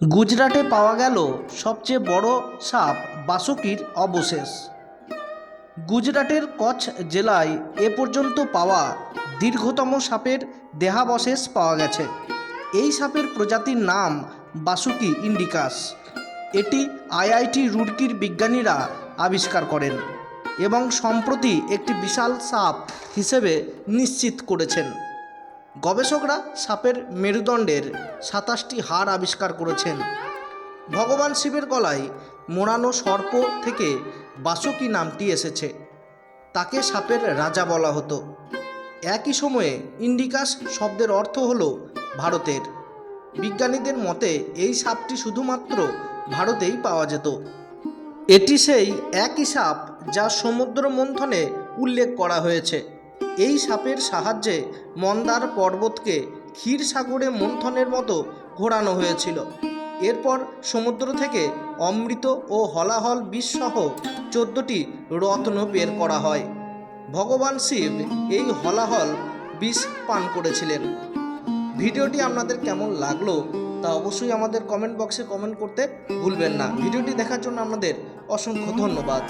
গুজরাটে পাওয়া গেল সবচেয়ে বড় সাপ বাসুকির অবশেষ। গুজরাটের কচ্ছ জেলায় এ পর্যন্ত পাওয়া দীর্ঘতম সাপের দেহাবশেষ পাওয়া গেছে। এই সাপের প্রজাতির নাম বাসুকি ইন্ডিকাস। এটি আইআইটি রুড়কির বিজ্ঞানীরা আবিষ্কার করেন এবং সম্প্রতি একটি বিশাল সাপ হিসেবে নিশ্চিত করেছেন। গবেষকরা সাপের মেরুদণ্ডের সাতাশটি হাড় আবিষ্কার করেছেন। ভগবান শিবের গলায় মোড়ানো সর্প থেকে বাসুকি নামটি এসেছে। তাকে সাপের রাজা বলা হতো। একই সময়ে ইন্ডিকাস শব্দের অর্থ হল ভারতের। বিজ্ঞানীদের মতে এই সাপটি শুধুমাত্র ভারতেই পাওয়া যেত। এটি সেই একই সাপ যা সমুদ্র মন্থনে উল্লেখ করা হয়েছে। এই সাপের সাহায্যে মন্দার পর্বতকে ক্ষীর সাগরে মন্থনের মতো ঘোরানো হয়েছিল। এরপর সমুদ্র থেকে অমৃত ও হলাহল বিষসহ চোদ্দটি রত্ন বের করা হয়। ভগবান শিব এই হলাহল বিষ পান করেছিলেন। ভিডিওটি আপনাদের কেমন লাগল তা অবশ্যই আমাদের কমেন্ট বক্সে কমেন্ট করতে ভুলবেন না। ভিডিওটি দেখার জন্য আপনাদের অসংখ্য ধন্যবাদ।